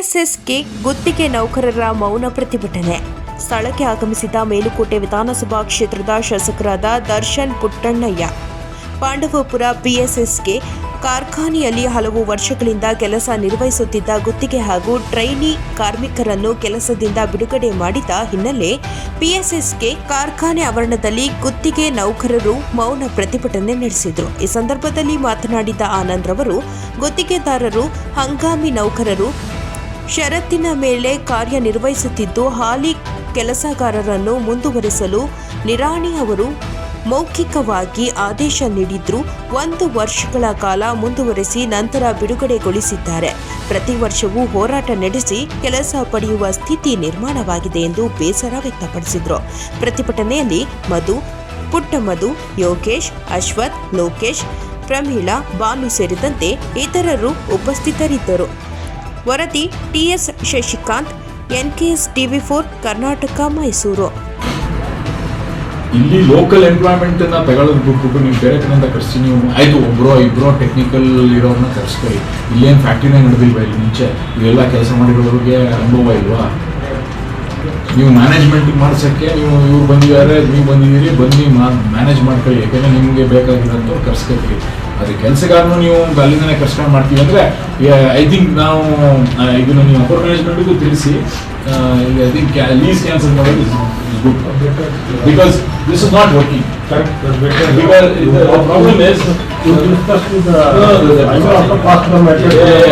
ಪಿಎಸ್ಎಸ್ಗೆ ಗುತ್ತಿಗೆ ನೌಕರರ ಮೌನ ಪ್ರತಿಭಟನೆ. ಸ್ಥಳಕ್ಕೆ ಆಗಮಿಸಿದ ಮೇಲುಕೋಟೆ ವಿಧಾನಸಭಾ ಕ್ಷೇತ್ರದ ಶಾಸಕರಾದ ದರ್ಶನ್ ಪುಟ್ಟಣ್ಣಯ್ಯ. ಪಾಂಡವಪುರ ಪಿಎಸ್ಎಸ್ಗೆ ಕಾರ್ಖಾನೆಯಲ್ಲಿ ಹಲವು ವರ್ಷಗಳಿಂದ ಕೆಲಸ ನಿರ್ವಹಿಸುತ್ತಿದ್ದ ಗುತ್ತಿಗೆ ಹಾಗೂ ಟ್ರೈನಿ ಕಾರ್ಮಿಕರನ್ನು ಕೆಲಸದಿಂದ ಬಿಡುಗಡೆ ಮಾಡಿದ ಹಿನ್ನೆಲೆ ಪಿಎಸ್ಎಸ್ಗೆ ಕಾರ್ಖಾನೆ ಆವರಣದಲ್ಲಿ ಗುತ್ತಿಗೆ ನೌಕರರು ಮೌನ ಪ್ರತಿಭಟನೆ ನಡೆಸಿದರು. ಈ ಸಂದರ್ಭದಲ್ಲಿ ಮಾತನಾಡಿದ ಆನಂದ್ ರವರು, ಗುತ್ತಿಗೆದಾರರು, ಹಂಗಾಮಿ ನೌಕರರು ಷರತ್ತಿನ ಮೇಲೆ ಕಾರ್ಯನಿರ್ವಹಿಸುತ್ತಿದ್ದು, ಹಾಲಿ ಕೆಲಸಗಾರರನ್ನು ಮುಂದುವರೆಸಲು ನಿರಾಣಿ ಅವರು ಮೌಖಿಕವಾಗಿ ಆದೇಶ ನೀಡಿದ್ರು. ಒಂದು ವರ್ಷಗಳ ಕಾಲ ಮುಂದುವರೆಸಿ ನಂತರ ಬಿಡುಗಡೆಗೊಳಿಸಿದ್ದಾರೆ. ಪ್ರತಿ ವರ್ಷವೂ ಹೋರಾಟ ನಡೆಸಿ ಕೆಲಸ ಪಡೆಯುವ ಸ್ಥಿತಿ ನಿರ್ಮಾಣವಾಗಿದೆ ಎಂದು ಬೇಸರ ವ್ಯಕ್ತಪಡಿಸಿದರು. ಪ್ರತಿಭಟನೆಯಲ್ಲಿ ಮಧು, ಪುಟ್ಟಮಧು, ಯೋಗೇಶ್, ಅಶ್ವಥ್, ಲೋಕೇಶ್, ಪ್ರಮೀಳಾ ಬಾನು ಸೇರಿದಂತೆ ಇತರರು ಉಪಸ್ಥಿತರಿದ್ದರು. ವರದಿ TS Shashikant NKS TV four, Karnataka, Mysuru. ಇಲ್ಲಿ ಲೋಕಲ್ ಎಂಪ್ಲಾಯ್ಮೆಂಟ್ ಅನ್ನ ತಗೊಳ್ಳೋದು ಬಿಟ್ಬಿಟ್ಟು ನೀವು ಬೇರೆ ಕಡೆಯಿಂದ ಕರ್ಸಿ, ನೀವು ಆಯ್ತು ಒಬ್ರೋ, ಇಬ್ರೋ ಟೆಕ್ನಿಕಲ್ ಇರೋರನ್ನ ಕರ್ಸ್ಕೊಳ್ಳಿ. ಇಲ್ಲೇನು ಫ್ಯಾಕ್ಟ್ರಿನೇ ನಡೆದಿಲ್ವಾ ಇಲ್ಲಿ ಮುಂಚೆ? ಇವೆಲ್ಲ ಕೆಲಸ ಮಾಡಿರೋರಿಗೆ ಅನುಭವ ಇಲ್ವಾ? ನೀವು ಮ್ಯಾನೇಜ್ಮೆಂಟ್ ಮಾಡ್ಸಕ್ಕೆ ನೀವು ಇವ್ರು ಬಂದಿದ್ದಾರೆ, ನೀವು ಬಂದಿದ್ದೀರಿ ಬನ್ನಿ ಮ್ಯಾನೇಜ್ ಮಾಡ್ಕೊಳ್ಳಿ. ಯಾಕೆಂದ್ರೆ ನಿಮಗೆ ಬೇಕಾಗಿರೋಂಥವ್ರು ಕರ್ಸ್ಕೊಳ್ತೀವಿ ಅದು ಕೆಲಸಗಾರನು ನೀವು ಅಲ್ಲಿಂದನೇ ಕರ್ಸ್ಕೊಂಡು ಮಾಡ್ತೀವಿ ಅಂದರೆ ಐ ಥಿಂಕ್ ನಾವು ಇದನ್ನು ನೀವು ಅಪರ್ ಮ್ಯಾನೇಜ್ಮೆಂಟ್ಗೂ ತಿಳಿಸಿ ಐ ಥಿಂಕ್ ಲೀಸ್ ಕ್ಯಾನ್ಸಲ್ ಮಾಡೋದು good because this is not working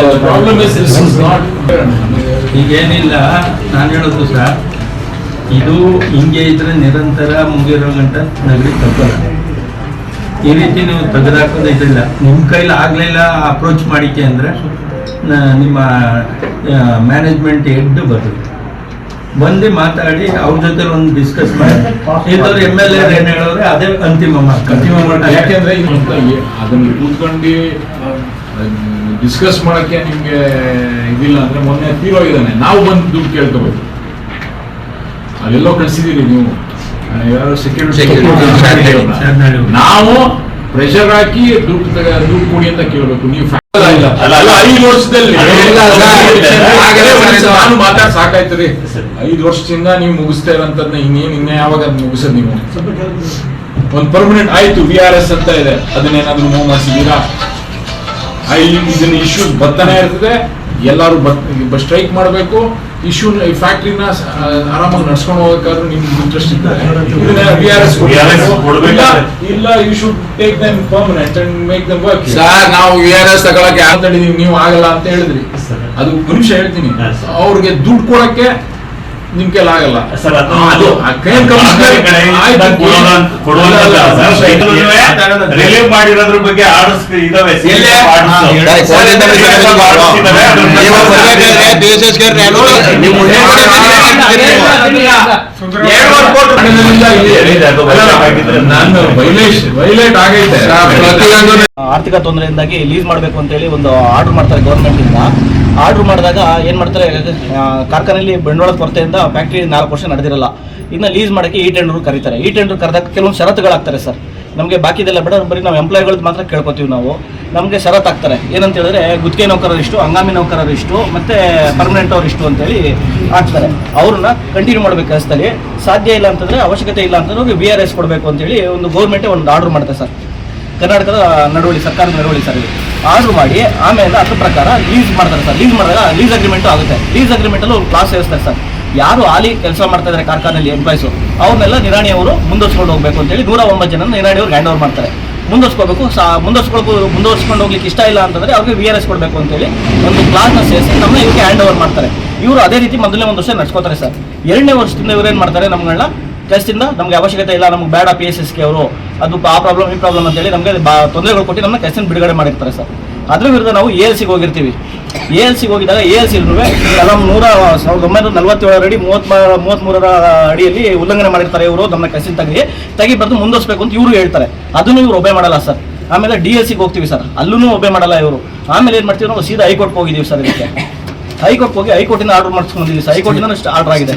the problem is this is not ಈಗೇನಿಲ್ಲ, ನಾನು ಹೇಳೋದು ಸರ್, ಇದು ಹಿಂಗೆ ಇದ್ರೆ ನಿರಂತರ ಮುಗಿರೋ ಗಂಟ ನಗಡಿ ತಪ್ಪಲ್ಲ. ಈ ರೀತಿ ನೀವು ತೆಗೆದಾಕೊಂಡು ಇದಿಲ್ಲ ನಿಮ್ಮ ಕೈಲಿ ಆಗಲಿಲ್ಲ ಅಪ್ರೋಚ್ ಮಾಡಿಕೆ ಅಂದರೆ ನಿಮ್ಮ ಮ್ಯಾನೇಜ್ಮೆಂಟ್ ಹೆಡ್ ಬರ್ತದೆ ಬಂದು ಮಾತಾಡಿ, ಅವ್ರ ಜೊತೆ ಒಂದು ಡಿಸ್ಕಸ್ ಮಾಡಿ. ಇಂಥವ್ರು ಎಂ ಎಲ್ ಎನ್ ಏನು ಹೇಳೋರೆ, ಅದೇ ಅಂತಿಮ ಅಂತಿಮ ಯಾಕೆಂದ್ರೆ ಅದನ್ನು ಕೂತ್ಕೊಂಡು ಡಿಸ್ಕಸ್ ಮಾಡಕ್ಕೆ ನಿಮ್ಗೆ ಇದಿಲ್ಲ ಅಂದ್ರೆ ಮೊನ್ನೆ ತೀರೋಗಿದ್ದಾನೆ ನಾವು ಬಂದು ದುಡ್ಡು ಕೇಳ್ಕೋಬೇಕು. ಅಲ್ಲೆಲ್ಲೋ ಕಳ್ಸಿದೀರಿ ನೀವು. ಯಾರು ಸೆಕ್ಯೂರಿಟಿ. ನಾವು ಪ್ರೆಷರ್ ಹಾಕಿ ದುಡ್ಡು ತಗ ದುಡ್ಡು ಕೊಡಿ ಅಂತ ಕೇಳಬೇಕು. ನೀವು fa- ಇಲ್ಲ ಅಲ್ಲ, ಅಲ್ಲ. ಐದು ವರ್ಷದಲ್ಲಿ ಆಗಲೇ ಒಂದ್ ಸಲ ನಾನು ಮಾತಾಡ್ ಸಾಕಾಯ್ತು ರೀ ಐದು ವರ್ಷದಿಂದ ನೀವು ಮುಗಿಸ್ತಾ ಇರೋಂಥದ್ನ ಇನ್ನೇನು ಇನ್ನ ಯಾವಾಗ ಅದ್ ಮುಗಿಸೋದು ನೀವು? ಒಂದು ಪರ್ಮನೆಂಟ್ ಆಯ್ತು ವಿ ಆರ್ ಎಸ್ ಅಂತ ಇದೆ. ಅದನ್ನೇನಾದ್ರೂ ಮೂವ್ ಮಾಡಿಸಿದೀರಾ ಇದನ್ನ ಇಶ್ಯೂಸ್ ಬರ್ತಾನೆ ಇರ್ತದೆ. ಎಲ್ಲರೂ ಬತ್ ಸ್ಟ್ರೈಕ್ ಮಾಡಬೇಕು. ಇಶ್ಯೂ ಈ ಫ್ಯಾಕ್ಟ್ರಿನ ಆರಾಮಾಗಿ ನಡ್ಸ್ಕೊಂಡು ಹೋಗಬೇಕಾದ್ರೂ ನಿಮ್ಗೆ ಇಂಟ್ರೆಸ್ಟ್ ಇದೆ ವಿ ಆರ್ ಎಸ್ VRS ಇಲ್ಲ you should take them permanent and make them work sir ನಾವು ವಿ ಆರ್ ಎಸ್ ತಗೊಳಕ್ಕೆ ಮಾತಾಡಿದೀವಿ ನೀವು ಆಗಲ್ಲ ಅಂತ ಹೇಳಿದ್ರಿ. ಅದು ನಿಮಿಷ ಹೇಳ್ತೀನಿ. ಅವ್ರಿಗೆ ದುಡ್ಡು ಕೊಡಕ್ಕೆ ನಿಮ್ ಕೈಲಿ ಆಗಲ್ಲ ರಿಲೀವ್ ಮಾಡಿರೋದ್ರ ಬಗ್ಗೆ ಆರ್ಡರ್ಸ್ ಇದಾವೆ ಆರ್ಥಿಕ ತೊಂದರೆಯಿಂದಾಗಿ ಲೀಸ್ ಮಾಡಬೇಕು ಅಂತೇಳಿ ಒಂದು ಆರ್ಡರ್ ಮಾಡ್ತಾರೆ ಗೌರ್ಮೆಂಟಿಂದ ಆರ್ಡರ್ ಮಾಡಿದಾಗ ಏನ್ ಮಾಡ್ತಾರೆ? ಕಾರ್ಖಾನೆಯಲ್ಲಿ ಬಂಡವಾಳ ಕೊರತೆಯಿಂದ ಫ್ಯಾಕ್ಟ್ರಿ ನಾಲ್ಕು ವರ್ಷ ನಡೆದಿರಲ್ಲ. ಇನ್ನು ಲೀಸ್ ಮಾಡಕ್ಕೆ ಈ ಟೆಂಡರ್ ಕರೀತಾರೆ. ಈ ಟೆಂಡರ್ ಕರೆದಾಗ ಕೆಲವೊಂದು ಷರತ್ತುಗಳಾಗ್ತಾರೆ ಸರ್ ನಮಗೆ ಬಾಕಿದೆಲ್ಲ ಬೇಡ ಬರೀ ನಾವು ಎಂಪ್ಲಾಯ್ಗಳದ್ದು ಮಾತ್ರ ಕೇಳ್ಕೊತೀವಿ ನಾವು. ನಮಗೆ ಶರತ್ ಆಗ್ತಾರೆ. ಏನಂತ ಹೇಳಿದ್ರೆ ಗುತ್ತಿಗೆ ನೌಕರರು ಇಷ್ಟು, ಹಂಗಾಮಿ ನೌಕರರು ಇಷ್ಟು, ಮತ್ತೆ ಪರ್ಮನೆಂಟ್ ಅವರು ಇಷ್ಟು ಅಂತೇಳಿ ಹಾಕ್ತಾರೆ. ಅವ್ರನ್ನ ಕಂಟಿನ್ಯೂ ಮಾಡಬೇಕು ಕೆಲಸದಲ್ಲಿ ಸಾಧ್ಯ ಇಲ್ಲ ಅಂತಂದ್ರೆ ಅವಶ್ಯಕತೆ ಇಲ್ಲ ಅಂತಂದ್ರೆ ಬಿ ಆರ್ ಎಸ್ ಕೊಡಬೇಕು ಅಂತೇಳಿ ಒಂದು ಗೌರ್ಮೆಂಟೇ ಒಂದು ಆರ್ಡರ್ ಮಾಡುತ್ತೆ ಸರ್. ಕರ್ನಾಟಕದ ನಡವಳಿ, ಸರ್ಕಾರದ ನಡವಳಿ ಸರ್ ಆರ್ಡರ್ ಮಾಡಿ, ಆಮೇಲೆ ಅದ್ರ ಪ್ರಕಾರ ಲೀಸ್ ಮಾಡ್ತಾರೆ ಸರ್. ಲೀಸ್ ಮಾಡಿದಾಗ ಲೀಸ್ ಅಗ್ರಿಮೆಂಟ್ ಆಗುತ್ತೆ. ಲೀಸ್ ಅಗ್ರಿಮೆಂಟಲ್ಲೂ ಒಂದು ಕ್ಲಾಸ್ ಸೇರಿಸ್ತಾರೆ ಸರ್. ಯಾರು ಹಾಲಿ ಕೆಲಸ ಮಾಡ್ತಾ ಇದ್ದಾರೆ ಕಾರ್ಖಾನೆಯಲ್ಲಿ ಎಂಪ್ಲಾಯ್ಸು ಅವ್ರನ್ನೆಲ್ಲ ನಿರಾಣಿ ಅವರು ಮುಂದುವರ್ಸ್ಕೊಂಡು ಹೋಗ್ಬೇಕು ಅಂತೇಳಿ ನೂರ ಒಂಬತ್ತು ಜನ ನಿರಾಣಿ ಅವ್ರಿಗೆ ಹ್ಯಾಂಡ್ ಓವರ್ ಮಾಡ್ತಾರೆ. ಮುಂದುವರ್ಸ್ಕೋಬೇಕು, ಸಾ ಮುಂದುವರ್ಸ್ಕೊಳ್ಕು ಮುಂದುವರ್ಸ್ಕೊಂಡು ಹೋಗ್ಲಿಕ್ಕೆ ಇಷ್ಟ ಇಲ್ಲ ಅಂತಂದ್ರೆ ಅವ್ರಿಗೆ ವಿ ಆರ್ ಎಸ್ ಕೊಡಬೇಕು ಅಂತೇಳಿ ಒಂದು ಕ್ಲಾಸ್ನ ಸೇರಿಸಿ ನಮ್ಮ ಇವ್ರಿಗೆ ಹ್ಯಾಂಡ್ ಓವರ್ ಮಾಡ್ತಾರೆ. ಇವರು ಅದೇ ರೀತಿ ಮೊದಲನೇ ಒಂದು ವರ್ಷ ನಡ್ಸ್ಕೋತಾರೆ ಸರ್. ಎರಡನೇ ವರ್ಷದಿಂದ ಇವ್ರು ಏನು ಮಾಡ್ತಾರೆ ನಮ್ಗಳನ್ನ ಕೆಲಸದಿಂದ ನಮಗೆ ಅವಶ್ಯಕತೆ ಇಲ್ಲ, ನಮ್ಗೆ ಬೇಡ ಪಿ ಎಸ್ ಎಸ್ಗೆ ಅವರು, ಅದು ಆ ಪ್ರಾಬ್ಲಮ್ ಈ ಪ್ರಾಬ್ಲಮ್ ಅಂತೇಳಿ ನಮಗೆ ಬಾ, ತೊಂದರೆಗಳು ಕೊಟ್ಟು ನಮ್ಮ ಕೆಲಸದಿಂದ ಬಿಡುಗಡೆ ಮಾಡಿರ್ತಾರೆ ಸರ್. ಅದ್ರ ವಿರುದ್ಧ ನಾವು ಎ ಎಲ್ ಸಿಗೆ ಹೋಗಿರ್ತೀವಿ. ಎ ಎಲ್ ಸಿಗೆ ಹೋಗಿದಾಗ ಎ ಎಲ್ ಸಿ ನೂರ, ಸಾವಿರದ ಒಂಬೈನೂರ ನಲವತ್ತೇಳರ ಅಡಿ ಮೂವತ್ತ್ಮೂರ ಮೂವತ್ತ್ಮೂರರ ಅಡಿಯಲ್ಲಿ ಉಲ್ಲಂಘನೆ ಮಾಡಿರ್ತಾರೆ ಇವರು ನಮ್ಮ ಕಸಿನ ತಗಿ ತಗಿ ಬರೆದು ಮುಂದುವರ್ಸ್ಬೇಕು ಅಂತ ಇವರು ಹೇಳ್ತಾರೆ. ಅದನ್ನು ಇವರು ಒಬ್ಬೇ ಮಾಡಲ್ಲ ಸರ್. ಆಮೇಲೆ ಡಿ ಎಲ್ ಸಿಗೆ ಹೋಗ್ತೀವಿ ಸರ್. ಅಲ್ಲೂ ಒಬ್ಬೇ ಮಾಡಲ್ಲ ಇವರು. ಆಮೇಲೆ ಏನು ಮಾಡ್ತೀವಿ ನಾವು, ಸೀದಾ ಹೈಕೋರ್ಟ್ಗೆ ಹೋಗಿದ್ದೀವಿ ಸರ್ ಇದಕ್ಕೆ. ಹೈಕೋರ್ಟ್ ಹೋಗಿ ಹೈಕೋರ್ಟಿಂದ ಆರ್ಡರ್ ಮಾಡಿಸ್ಕೊಂಡಿದ್ವಿ ಸರ್. ಹೈಕೋರ್ಟಿಂದ ಆರ್ಡರ್ ಆಗಿದೆ.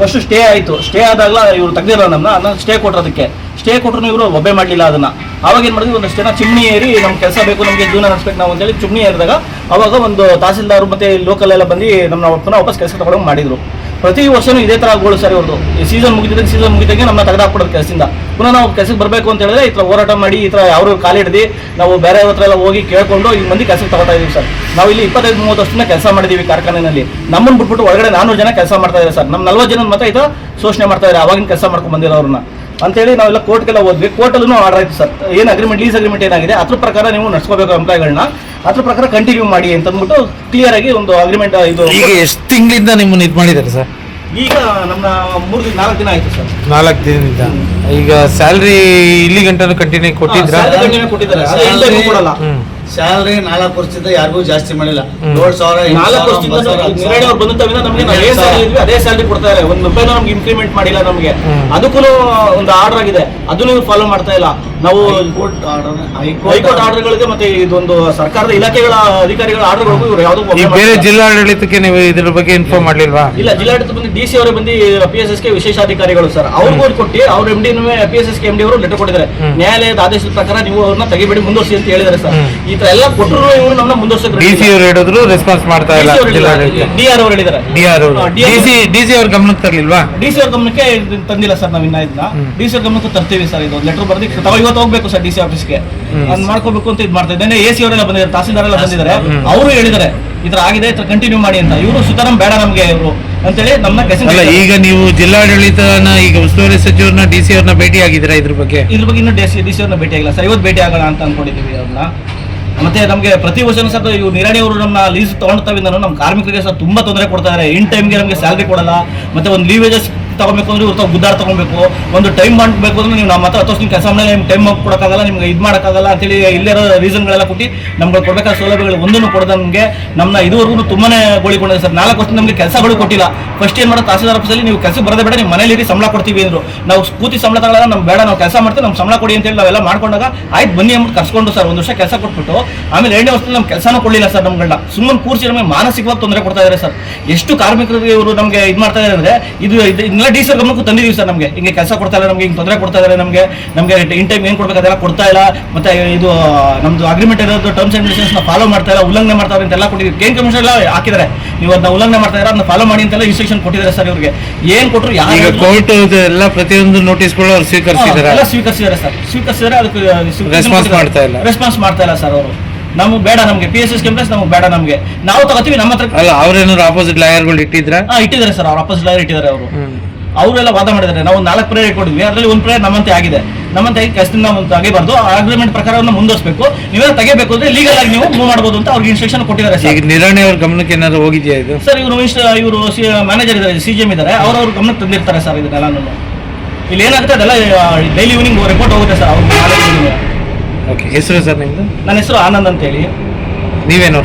ಫಸ್ಟ್ ಸ್ಟೇ ಆಯಿತು. ಸ್ಟೇ ಆದಾಗ ಇವರು ತೆಗ್ದಿರೋ ನಮ್ಮನ್ನ ಅದನ್ನ ಸ್ಟೇ ಕೊಟ್ಟೋದಕ್ಕೆ ಸ್ಟೇ ಕೊಟ್ಟರು ಇವರು ಒಬ್ಬೆ ಮಾಡಲಿಲ್ಲ ಅದನ್ನ. ಅವಾಗ ಏನು ಮಾಡಿದ್ವಿ ಒಂದಷ್ಟು ಜನ ಚಿಮ್ನಿ ಏರಿ ನಮ್ಗೆ ಕೆಲಸ ಬೇಕು ನಮಗೆ ಜೀವನ ನಡೆಸ್ಬೇಕು ನಾವು ಅಂತೇಳಿ ಚಿಮ್ನಿ ಏರಿದಾಗ ಅವಾಗ ಒಂದು ತಹಸೀಲ್ದಾರ್ ಮತ್ತೆ ಲೋಕಲ್ ಎಲ್ಲ ಬಂದು ನಮ್ಮ ಒಪ್ಪನ ವಾಪಸ್ ಕೆಲಸ ತಗೊಂಡು ಮಾಡಿದ್ರು. ಪ್ರತಿ ವರ್ಷನೂ ಇದೇ ಥರ ಗೋಳು ಸರ್ ಇವ್ರದ್ದು ಈ ಸೀಸನ್ ಮುಗಿದಾಗ ಸೀಸನ್ ಮುಗಿದಂಗೆ ನಮ್ಮ ತೆಗೆದಾಕ್ಬಿಡೋದು ಕೆಲಸದಿಂದ ಪುನಃ ನಾವು ಕೆಲಸಕ್ಕೆ ಬರಬೇಕು ಅಂತ ಹೇಳಿದ್ರೆ ಈ ಥರ ಹೋರಾಟ ಮಾಡಿ, ಈ ಥರ ಯಾರು ಕಾಲು ನಾವು ಬೇರೆ ಹತ್ರ ಎಲ್ಲ ಹೋಗಿ ಕೇಳ್ಕೊಂಡು ಈ ಮಂದಿ ಕೆಲಸಕ್ಕೆ ತಗೋತಾ ಇದೀವಿ ಸರ್. ನಾವು ಇಲ್ಲಿ ಇಪ್ಪತ್ತೈದು, ಮೂವತ್ತು ವರ್ಷದಿಂದ ಕೆಲಸ ಮಾಡಿದ್ದೀವಿ ಕಾರ್ಖಾನೆಯಲ್ಲಿ ನಮ್ಮನ್ನು ಬಿಟ್ಬಿಟ್ಟು ಒಳಗಡೆ ನಾನೂರು ಜನ ಕೆಲಸ ಮಾಡ್ತಾ ಇದ್ದಾರೆ ಸರ್. ನಮ್ಮ ನಲ್ವತ್ತು ಜನ ಮಾತ್ರ ಈ ಥರ ಶೋಷಣೆ ಮಾಡ್ತಾ ಇದ್ದಾರೆ ಅವಾಗಿನ ಕೆಲಸ ಮಾಡ್ಕೊಂಡು ಬಂದಿರೋರನ್ನ ಅಂತೇಳಿ ನಾವೆಲ್ಲ ಕೋರ್ಟ್ಗೆಲ್ಲ ಹೋದ್ವಿ. ಕೋರ್ಟಲ್ಲೂ ಆರ್ಡರ್ ಆಯ್ತು ಸರ್. ಏನು ಅಗ್ರಿಮೆಂಟ್ ಲೀಸ್ ಅಗ್ರಿಮೆಂಟ್ ಏನಾಗಿದೆ ಅದ್ರ ಪ್ರಕಾರ ನೀವು ನಡ್ಸ್ಕೋಬೇಕು ಎಂಪ್ಲಾಯ್ಗಳನ್ನ ಅದ್ರ ಪ್ರಕಾರ ಕಂಟಿನ್ಯೂ ಮಾಡಿ ಅಂತ ಅಂದ್ಬಿಟ್ಟು ಕ್ಲಿಯರ್ ಆಗಿ ಒಂದು ಅಗ್ರಿಮೆಂಟ್ ಇದು ಈಗ ಎಷ್ಟು ತಿಂಗಳಿಂದ ನಿಮ್ಮನ್ನು ಇದು ಮಾಡಿದ್ದಾರೆ ಸರ್? ಈಗ ನಮ್ಮ ಮೂರು ದಿನ ನಾಲ್ಕು ದಿನ ಆಯ್ತು ಸರ್. ನಾಲ್ಕು ದಿನದಿಂದ. ಈಗ ಸ್ಯಾಲ್ರಿ ಇಲ್ಲಿ ಗಂಟನೂ ಕಂಟಿನ್ಯೂ ಕೊಟ್ಟಿದ್ರೆ? ಕೊಟ್ಟಿದ್ದಾರೆ. ಕೊಡಲ್ಲ. ಸ್ಯಾಲ್ರಿ ನಾಲ್ಕು ವರ್ಷದಿಂದ ಯಾರಿಗೂ ಜಾಸ್ತಿ ಮಾಡಿಲ್ಲ. ಏಳು ಸಾವಿರ ನಾಲ್ಕು ವರ್ಷದಿಂದ ನಿರಾಣಿ ಅವ್ರು ಬಂದ ತಕ್ಷಣ ನಮಗೆ ನಾವು ಏನ್ salary ಇದ್ವಿ ಅದೇ ಸ್ಯಾಲರಿ ಕೊಡ್ತಾ ಇಲ್ಲ ಒಂದು ರೂಪಾಯಿನೂ ನಮ್ಗೆ ಇಂಕ್ರಿಮೆಂಟ್ ಮಾಡಿಲ್ಲ ನಮಗೆ. ಅದಕ್ಕೂ ಒಂದು ಆರ್ಡರ್ ಆಗಿದೆ. ಅದನ್ನು ಫಾಲೋ ಮಾಡ್ತಾ ಇಲ್ಲ. ನಾವು ಹೈಕೋರ್ಟ್ ಆರ್ಡರ್ ಹೈಕೋರ್ಟ್ ಆರ್ಡರ್ಗಳಿಗೆ ಮತ್ತೆ ಇದೊಂದು ಸರ್ಕಾರದ ಇಲಾಖೆಗಳ ಅಧಿಕಾರಿಗಳ ಆರ್ಡರ್ಗಳಿಗೂ ಇವರು ಯಾವುದೋ ಬೇರೆ ಜಿಲ್ಲಾಡಳಿತಕ್ಕೆ ನೀವು ಇದ್ರ ಬಗ್ಗೆ ಇನ್ಫಾರ್ಮ್ ಮಾಡ್ಲಿಲ್ವಾ? ಇಲ್ಲ ಜಿಲ್ಲಾಡಳಿತ ಬಂದು ಡಿ ಸಿ ಅವರೇ ಬಂದು ಪಿ ಎಸ್ ಎಸ್ಗೆ ವಿಶೇಷಾಧಿಕಾರಿಗಳು ಸರ್. ಅವ್ರಿಗೂ ಕೊಟ್ಟು ಅವ್ರ M D P S S K M D ಅವರು ಲೆಟರ್ ಕೊಟ್ಟಿದ್ದಾರೆ. ನ್ಯಾಯಾಲಯದ ಆದೇಶದ ಪ್ರಕಾರ ನೀವು ಅವ್ರನ್ನ ತೆಗಿಬೇಡಿ ಮುಂದುವರಿಸಿ ಅಂತ ಹೇಳಿದ್ದಾರೆ ಸರ್. ಈ ತರ ಎಲ್ಲ ಕೊಟ್ಟರು ಇವರು ನಮ್ಮನ್ನ ಮುಂದುವರ್ಸಕ್ಕೆ ಡಿ ಸಿ ಅವ್ರು ಹೇಳಿದ್ರು ರೆಸ್ಪಾನ್ಸ್ ಮಾಡ್ತಾ ಇಲ್ಲ ಡಿ ಆರ್ ಅವರು ಹೇಳಿದ್ದಾರೆ. ಡಿ ಆರ್ ಅವರು. ಹಾ, D DR C D C ಅವ್ರ ಗಮನಕ್ಕೆ ತರಲಿಲ್ವಾ? ಡಿಸಿ ಅವ್ರ ಗಮನಕ್ಕೆ ತಂದಿಲ್ಲ ಸರ್ ನಾವು ಇನ್ನ ಇದನ್ನ ಡಿಸಿ ಡಿ ಸಿ ಅವ್ರ ಗಮನಕ್ಕೆ ತರ್ತೀವಿ ಸರ್ ಇದು. ಲೆಟರ್ ಬರ್ದಿ ತಾವು ಇವತ್ತು ಹೋಗ್ಬೇಕು ಸರ್ ಡಿಸಿ ಆಫೀಸ್ಗೆ ಹ್ಮ್. ಅದ್ ಮಾಡ್ಕೋಬೇಕು ಅಂತ ಇದು ಮಾಡ್ತಾ ಇದ್ದೇನೆ ಎ ಸಿ ಅವರೆಲ್ಲ ಬಂದಿದ್ದಾರೆ ತಹಸೀಲ್ದಾರ್ ಎಲ್ಲ ಬಂದಿದ್ದಾರೆ. ಅವರು ಹೇಳಿದ್ದಾರೆ ಈ ತರ ಆಗಿದೆ ಈ ತರ ಕಂಟಿನ್ಯೂ ಮಾಡಿ ಅಂತ. ಇವರು ಸುತಾರಾಮ್ ಬೇಡ ನಮ್ಗೆ ಇವರು ಅಂತೇಳಿ ನಮ್ಮನ್ನ ಈಗ ನೀವು ಜಿಲ್ಲಾಡಳಿತನ ಈಗ ಉಸ್ತುವಾರಿ ಸಚಿವರನ್ನ ಡಿ ಸಿ ಅವ್ರನ್ನ ಭೇಟಿ ಆಗಿದ್ದೀರಾ ಇದ್ರ ಬಗ್ಗೆ? ಇದ್ರ ಬಗ್ಗೆ ಇನ್ನೂ ಡಿಸಿ ಡಿ ಸಿ ಅವ್ರನ್ನ ಭೇಟಿ ಆಗಿಲ್ಲ ಸರ್. ಇವತ್ತು ಭೇಟಿ ಆಗೋಣ ಅಂತ ಅನ್ಕೊಂಡಿದ್ದೀವಿ ಅವ್ರನ್ನ. ಮತ್ತೆ ನಮಗೆ ಪ್ರತಿ ವರ್ಷನೂ ಸಹ ಇವು ನಿರಾಣಿ ಅವರು ನಮ್ಮ ಲೀಸ್ ತಗೊಂಡ್ತಾವಿಂದ ನಮ್ಮ ಕಾರ್ಮಿಕರಿಗೆ ಸಹ ತುಂಬಾ ತೊಂದರೆ ಕೊಡ್ತಾ ಇದ್ದಾರೆ ಇನ್ ಟೈಮ್ಗೆ ನಮಗೆ ಸ್ಯಾಲ್ರಿ ಕೊಡಲ್ಲ. ಮತ್ತೆ ಒಂದು ಲೀವೇಜಸ್ ತಗೋಬೇಕು ಅಂದ್ರೆ ಇವ್ರು ಗುದ್ದಾರ ತಗೊಬೇಕು. ಒಂದು ಟೈಮ್ ಮಾಡಬೇಕು ಅಂದ್ರೆ ನೀವು ನಮ್ಮ ಹತ್ರ ಹತ್ತು ವರ್ಷ ಕೆಲಸ ಮಾಡಿ ನಿಮ್ಗೆ ಟೈಮ್ ಕೊಡೋಕ್ಕಾಗಲ್ಲ, ನಿಮ್ಗೆ ಇದು ಮಾಡೋಕ್ಕಾಗಲ್ಲ ಅಂತೇಳಿ ಇಲ್ಲಿರೋ ರೀಸನ್ಗಳೆಲ್ಲ ಕೊಟ್ಟು ನಮ್ಗೆ ಕೊಡಬೇಕಾದ ಸೌಲಭ್ಯಗಳು ಒಂದನ್ನು ಕೊಡದ ನಮಗೆ. ನಮ್ಮನ್ನ ಇದುವರೆಗೂ ತುಂಬಾನೇ ಗೋಳಿಕೊಂಡಿದೆ ಸರ್. ನಾಲ್ಕು ವರ್ಷ ನಮಗೆ ಕೆಲಸಗಳು ಕೊಟ್ಟಿಲ್ಲ. ಫಸ್ಟ್ ಏನು ಮಾಡೋದು, ತಹಸೀಲ್ದಾರ್ ಆಫೀಸಲ್ಲಿ ನೀವು ಕೆಲಸ ಬರೋದೇ ಬೇಡ ನಿಮ್ಮ ಮನೇಲಿ ಸಂಬಳ ಕೊಡ್ತೀವಿ ಅಂದ್ರು. ನಾವು ಕೂತಿ ಸಂಬಳ ತಗೊಳ್ಳಲ್ಲ ನಮ್ಮ ಬೇಡ, ನಾವು ಕೆಲಸ ಮಾಡ್ತೀವಿ ನಮ್ಮ ಸಂಬಳ ಕೊಡಿ ಅಂತೇಳಿ ನಾವೆಲ್ಲ ಮಾಡ್ಕೊಂಡಾಗ ಆಯ್ತು ಬನ್ನಿ ಅಂತ ಕರ್ಸ್ಕೊಂಡು ಸರ್. ಒಂದು ವರ್ಷ ಕೆಲಸ ಕೊಟ್ಬಿಟ್ಟು, ಆಮೇಲೆ ಎರಡನೇ ವರ್ಷದಲ್ಲಿ ನಮ್ಮ ಕೆಲಸನೂ ಕೊಡಲಿಲ್ಲ ಸರ್ ನಮ್ಗಳನ್ನ ಸುಮ್ಮನೆ ಕೂರಿಸಿ ನಮಗೆ ಮಾನಸಿಕವಾಗಿ ತೊಂದರೆ ಕೊಡ್ತಾ ಇದ್ದಾರೆ ಸರ್. ಎಷ್ಟು ಕಾರ್ಮಿಕರಿಗೆ ಇವರು ನಮಗೆ ಇದು ಮಾಡ್ತಾ ಇದ್ದಾರೆ ಅಂದರೆ, ಇದು ಇದು- ಇದನ್ನೆಲ್ಲ ಡಿ ಸಿ ಗಮನಕ್ಕೂ ತಂದಿದ್ದೀವಿ ಸರ್ ನಮಗೆ. ಹಿಂಗೆ ಕೆಲಸ ಕೊಡ್ತಾ ಇಲ್ಲ ನಮಗೆ ಹಿಂಗೆ ತೊಂದರೆ ಕೊಡ್ತಾ ಇದ್ದಾರೆ ನಮಗೆ. ನಮಗೆ ಇನ್ ಟೈಮ್ ಏನು ಕೊಡ್ಬೇಕು ಅದೆಲ್ಲ ಕೊಡ್ತಾ ಇಲ್ಲ. ಮತ್ತೆ ಇದು ನಮ್ಮದು ಅಗ್ರಿಮೆಂಟ್ ಇರೋದು ಟರ್ಮ್ಸ್ ಆ್ಯಂಡ್ ಕಂಡೀಷನ್ಸ್ನ ಫಾಲೋ ಮಾಡ್ತಾ ಇಲ್ಲ ಉಲ್ಲಂಘನೆ ಮಾಡ್ತಾರೆ ಅಂತೆಲ್ಲ ಕೊಟ್ಟಿದ್ದೀವಿ ಕೇನ್ ಕಮಿಷನ್ ಎಲ್ಲ ಹಾಕಿದ್ದಾರೆ. ನೀವು ಅದನ್ನ ಉಲ್ಲಂಘನೆ ಮಾಡ್ತಾ ಇದ್ದಾರೆ ಅದನ್ನ ಫಾಲೋ ಮಾಡಿ ಅಂತೆಲ್ಲ ಇನ್ಸ್ಟ್ರಕ್ಷನ್ ಕೊಟ್ಟಿದ್ದಾರೆ ಸರ್ ಇವ್ರಿಗೆ. ಏನು ಕೊಟ್ಟರು ಯಾರು ಕೋರ್ಟ್ ಎಲ್ಲ ಪ್ರತಿಯೊಂದು ನೋಟಿಸ್ಗಳು ಅವ್ರು ಸ್ವೀಕರಿಸಿದ್ದಾರೆ ಎಲ್ಲ ಸ್ವೀಕರಿಸಿದ್ದಾರೆ ಸರ್. ಸ್ವೀಕರಿಸಿದ್ದಾರೆ ಅದಕ್ಕೆ ರೆಸ್ಪಾನ್ಸ್ ಮಾಡ್ತಾ ಇಲ್ಲ. ರೆಸ್ಪಾನ್ಸ್ ಮಾಡ್ತಾ ಇಲ್ಲ ಸರ್ ಅವರು. ನಮಗೆ ಬೇಡ ನಮಗೆ. ಪಿ ಎಸ್ ಎಸ್ ನಮಗೆ ಬೇಡ ನಮಗೆ. ನಾವು ತಗೋತೀವಿ ನಮ್ಮ ಹತ್ರ ಅಲ್ಲ ಅವ್ರೇನಾದ್ರು ಆಪೋಸಿಟ್ ಲಾಯರ್ಗಳು ಇಟ್ಟಿದ್ರೆ? ಇಟ್ಟಿದ್ದಾರೆ ಸರ್. ಅವ್ರ ಆಪೋಸಿಟ್ ಲಾಯರ್ ಇಟ್ಟಿದ್ದಾರೆ ಅವರು. ಅವರೆಲ್ಲ ವಾದ ಮಾಡಿದ್ದಾರೆ. ನಾವು ನಾಲ್ಕು ಪ್ರೇಯರ್ ಕೊಡಿದ್ವಿ ಅದರಲ್ಲಿ ಒಂದು ಪ್ರೇಯರ್ ನಮ್ಮಂತೆ ಆಗಿದೆ. ನಮ್ಮಂತೆ ನಾವು ತೆಗಿಬಾರ್ದು ಅಗ್ರಿಮೆಂಟ್ ಪ್ರಕಾರವನ್ನು ಮುಂದುವರಿಸಬೇಕು. ನೀವೇ ತೆಗಿಬೇಕು ಅಂದ್ರೆ ಲೀಗಲ್ ಆಗಿ ನೀವು ಮೂವ್ ಮಾಡಬಹುದು ಅಂತ ಅವ್ರಿಗೆ ಇನ್ಸ್ಟ್ರಕ್ಷನ್ ಕೊಟ್ಟಿದ್ದಾರೆ ಈಗ ಸರ್ ನಿರಾಣಿ ಅವ್ರ ಗಮನಕ್ಕೆ ಏನಾದ್ರು ಹೋಗಿದೆಯಾ ಇದು? ಸರ್ ಇವರು ಇವರು ಮ್ಯಾನೇಜರ್ ಇದ್ದಾರೆ ಸಿ ಜಿ ಎಂ ಇದ್ದಾರೆ. ಅವ್ರವ್ರ ಗಮನಕ್ಕೆ ತಂದಿರ್ತಾರೆ ಸರ್ ಇದನ್ನೆಲ್ಲ ಇಲ್ಲಿ ಏನಾಗುತ್ತೆ ಅದೆಲ್ಲ ಡೈಲಿ ಈವ್ನಿಂಗ್ ರಿಪೋರ್ಟ್ ಹೋಗುತ್ತೆ ಸರ್ ಅವ್ರಿಗೆ ಓಕೆ ಹೆಸರು ಸರ್ ನಿಮ್ದು? ನನ್ನ ಹೆಸರು ಆನಂದ್ ಅಂತ ಹೇಳಿ ನೀವೇನು